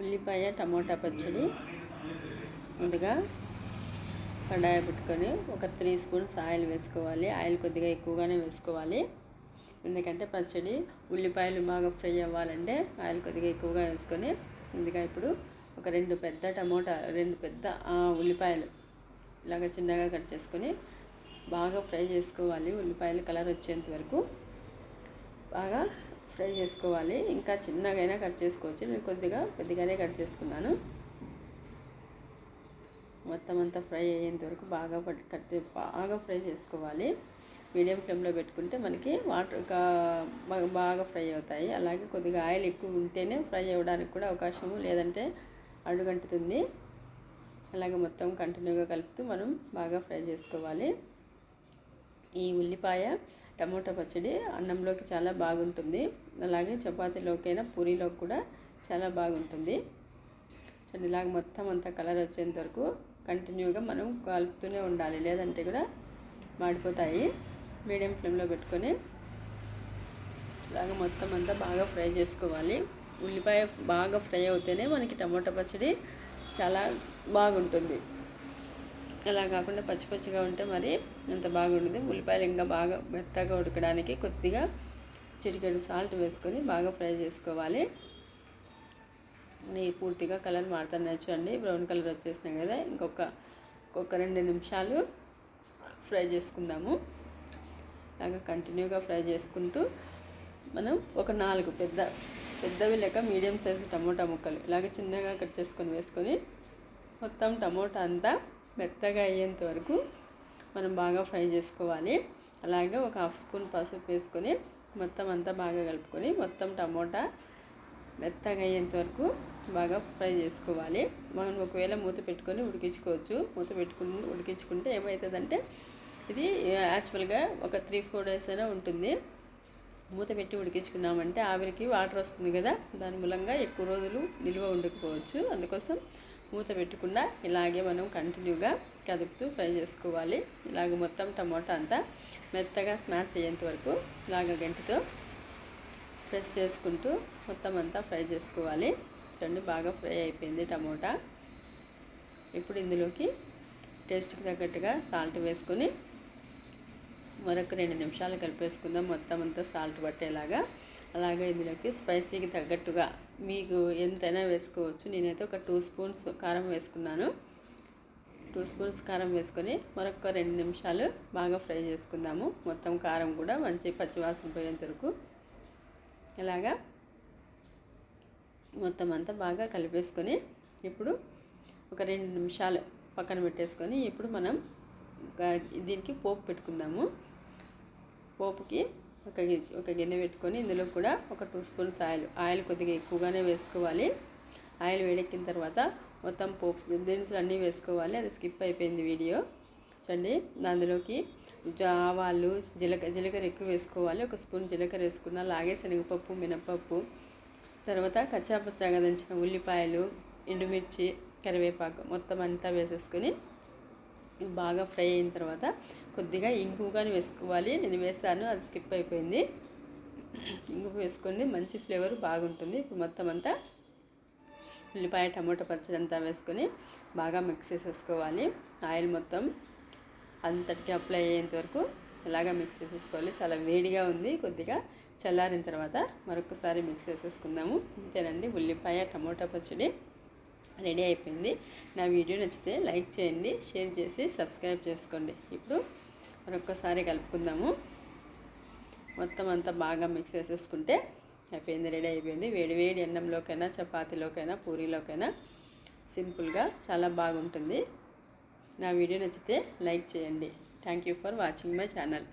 ఉల్లిపాయ టమోటా పచ్చడి. ముందుగా కడాయి పెట్టుకొని ఒక త్రీ స్పూన్స్ ఆయిల్ వేసుకోవాలి. ఆయిల్ కొద్దిగా ఎక్కువగానే వేసుకోవాలి. ఎందుకంటే పచ్చడి ఉల్లిపాయలు బాగా ఫ్రై అవ్వాలంటే ఆయిల్ కొద్దిగా ఎక్కువగా వేసుకొని ముందుగా ఇప్పుడు ఒక రెండు పెద్ద టమోటా రెండు పెద్ద ఉల్లిపాయలు ఇలాగ చిన్నగా కట్ చేసుకొని బాగా ఫ్రై చేసుకోవాలి. ఉల్లిపాయలు కలర్ వచ్చేంత వరకు బాగా ఫ్రై చేసుకోవాలి. ఇంకా చిన్నగైనా కట్ చేసుకోవచ్చు. నేను కొద్దిగా పెద్దగానే కట్ చేసుకున్నాను. మొత్తం అంతా ఫ్రై అయ్యేంత వరకు బాగా కట్ చే- బాగా ఫ్రై చేసుకోవాలి. మీడియం ఫ్లేమ్లో పెట్టుకుంటే మనకి వాటర్ బాగా బాగా ఫ్రై అవుతాయి. అలాగే కొద్దిగా ఆయిల్ ఎక్కువ ఉంటేనే ఫ్రై అవ్వడానికి కూడా అవకాశము లేదంటే అడుగంటుతుంది. అలాగే మొత్తం కంటిన్యూగా కలుపుతూ మనం బాగా ఫ్రై చేసుకోవాలి. ఈ ఉల్లిపాయ టమోటా పచ్చడి అన్నంలోకి చాలా బాగుంటుంది. అలాగే చపాతీలోకైనా పూరీలోకి కూడా చాలా బాగుంటుంది. చూడండి ఇలాగ మొత్తం అంతా కలర్ వచ్చేంత వరకు కంటిన్యూగా మనం కలుపుతూనే ఉండాలి. లేదంటే కూడా మాడిపోతాయి. మీడియం ఫ్లేమ్లో పెట్టుకొని ఇలాగ మొత్తం అంతా బాగా ఫ్రై చేసుకోవాలి. ఉల్లిపాయ బాగా ఫ్రై అవుతేనే మనకి టమోటా పచ్చడి చాలా బాగుంటుంది. అలా కాకుండా పచ్చి పచ్చిగా ఉంటే మరి అంత బాగుండదు. ఉల్లిపాయలు ఇంకా బాగా మెత్తగా ఉడకడానికి కొద్దిగా చిటికెడు సాల్ట్ వేసుకొని బాగా ఫ్రై చేసుకోవాలి. నెయ్యి పూర్తిగా కలర్ మారుతున్నాయి చూడండి. బ్రౌన్ కలర్ వచ్చేసినాయి కదా. ఇంకొక ఇంకొక రెండు నిమిషాలు ఫ్రై చేసుకుందాము. అలాగా కంటిన్యూగా ఫ్రై చేసుకుంటూ మనం ఒక నాలుగు పెద్ద పెద్దవి లేక మీడియం సైజు టమోటా ముక్కలు ఇలాగ చిన్నగా కట్ చేసుకొని వేసుకొని మొత్తం టమోటా అంతా మెత్తగా అయ్యేంత వరకు మనం బాగా ఫ్రై చేసుకోవాలి. అలాగే ఒక హాఫ్ స్పూన్ పసుపు వేసుకొని మొత్తం అంతా బాగా కలుపుకొని మొత్తం టమోటా మెత్తగా అయ్యేంత వరకు బాగా ఫ్రై చేసుకోవాలి. మనం ఒకవేళ మూత పెట్టుకొని ఉడికించుకోవచ్చు. మూత పెట్టుకుని ఉడికించుకుంటే ఏమవుతుందంటే ఇది యాక్చువల్గా ఒక త్రీ ఫోర్ డేస్ అయినా ఉంటుంది. మూత పెట్టి ఉడికించుకున్నామంటే ఆవిరికి వాటర్ వస్తుంది కదా. దాని మూలంగా ఎక్కువ రోజులు నిల్వ ఉండకపోవచ్చు. అందుకోసం మూత పెట్టకుండా ఇలాగే మనం కంటిన్యూగా కదుపుతూ ఫ్రై చేసుకోవాలి. ఇలాగ మొత్తం టమోటా అంతా మెత్తగా స్మాష్ అయ్యేంత వరకు ఇలాగ గంటితో ప్రెస్ చేసుకుంటూ మొత్తం అంతా ఫ్రై చేసుకోవాలి. చూడండి బాగా ఫ్రై అయిపోయింది టమోటా. ఇప్పుడు ఇందులోకి టేస్ట్కి తగ్గట్టుగా సాల్ట్ వేసుకొని మరొక రెండు నిమిషాలు కలిపేసుకుందాం. మొత్తం అంతా సాల్ట్ పట్టేలాగా. అలాగే ఇందులోకి స్పైసీకి తగ్గట్టుగా మీకు ఎంతైనా వేసుకోవచ్చు. నేనైతే ఒక టూ స్పూన్స్ కారం వేసుకున్నాను. టూ స్పూన్స్ కారం వేసుకొని మరొక రెండు నిమిషాలు బాగా ఫ్రై చేసుకుందాము. మొత్తం కారం కూడా మంచి పచ్చివాసన పోయేంత వరకు. ఇలాగా మొత్తం అంతా బాగా కలిపేసుకొని ఇప్పుడు ఒక రెండు నిమిషాలు పక్కన పెట్టేసుకొని ఇప్పుడు మనం దీనికి పోపు పెట్టుకుందాము. పోపుకి ఒక ఒక గిన్నె పెట్టుకొని ఇందులో కూడా ఒక టూ స్పూన్స్ ఆయిల్ ఆయిల్ కొద్దిగా ఎక్కువగానే వేసుకోవాలి. ఆయిల్ వేడెక్కిన తర్వాత మొత్తం పోప్స్ దినుసులు అన్నీ వేసుకోవాలి. అది స్కిప్ అయిపోయింది వీడియో. చూడండి అందులోకి ఆవాలు జీలక జీలకర్ర ఎక్కువ వేసుకోవాలి. ఒక స్పూన్ జీలకర్ర వేసుకున్న అలాగే శనగపప్పు మినపప్పు. తర్వాత కచ్చాపచ్చాగా దంచిన ఉల్లిపాయలు ఎండుమిర్చి కరివేపాకు మొత్తం అంతా వేసేసుకొని బాగా ఫ్రై అయిన తర్వాత కొద్దిగా ఇంగువగానే వేసుకోవాలి. నేను వేసాను అది స్కిప్ అయిపోయింది. ఇంకు వేసుకొని మంచి ఫ్లేవర్ బాగుంటుంది. ఇప్పుడు మొత్తం అంతా ఉల్లిపాయ టమాటో పచ్చడి అంతా వేసుకొని బాగా మిక్స్ చేసేసుకోవాలి. ఆయిల్ మొత్తం అంతటికి అప్లై అయ్యేంత వరకు ఇలాగా మిక్స్ చేసేసుకోవాలి. చాలా వేడిగా ఉంది. కొద్దిగా చల్లారిన తర్వాత మరొకసారి మిక్స్ చేసేసుకుందాము. అంతేనండి ఉల్లిపాయ టమోటా పచ్చడి. రెడీ అయిపోయింది. నా వీడియో నచ్చితే లైక్ చేయండి షేర్ చేసి సబ్స్క్రైబ్ చేసుకోండి. ఇప్పుడు మరొకసారి కలుపుకుందాము. మొత్తం అంతా బాగా మిక్స్ చేసేసుకుంటే అయిపోయింది రెడీ అయిపోయింది. వేడి వేడి అన్నంలోకైనా చపాతీలోకైనా పూరీలోకైనా సింపుల్గా చాలా బాగుంటుంది. నా వీడియో నచ్చితే లైక్ చేయండి. Thank you for watching my channel